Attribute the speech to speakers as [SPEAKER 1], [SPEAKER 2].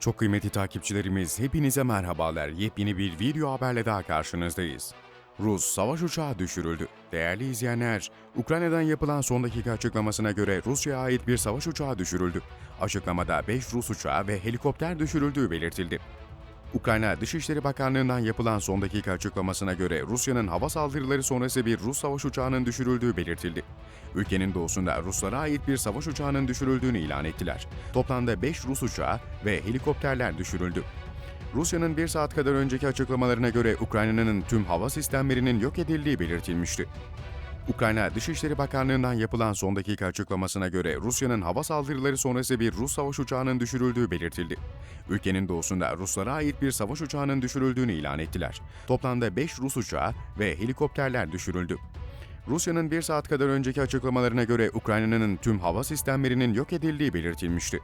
[SPEAKER 1] Çok kıymetli takipçilerimiz hepinize merhabalar. Yepyeni bir video haberle daha karşınızdayız. Rus savaş uçağı düşürüldü. Değerli izleyenler, Ukrayna'dan yapılan son dakika açıklamasına göre Rusya'ya ait bir savaş uçağı düşürüldü. Açıklamada 5 Rus uçağı ve helikopter düşürüldüğü belirtildi. Ukrayna Dışişleri Bakanlığı'ndan yapılan son dakika açıklamasına göre Rusya'nın hava saldırıları sonrası bir Rus savaş uçağının düşürüldüğü belirtildi. Ülkenin doğusunda Ruslara ait bir savaş uçağının düşürüldüğünü ilan ettiler. Toplamda 5 Rus uçağı ve helikopterler düşürüldü. Rusya'nın bir saat kadar önceki açıklamalarına göre Ukrayna'nın tüm hava sistemlerinin yok edildiği belirtilmişti. Ukrayna Dışişleri Bakanlığı'ndan yapılan son dakika açıklamasına göre Rusya'nın hava saldırıları sonrası bir Rus savaş uçağının düşürüldüğü belirtildi. Ülkenin doğusunda Ruslara ait bir savaş uçağının düşürüldüğünü ilan ettiler. Toplamda 5 Rus uçağı ve helikopterler düşürüldü. Rusya'nın bir saat kadar önceki açıklamalarına göre Ukrayna'nın tüm hava sistemlerinin yok edildiği belirtilmişti.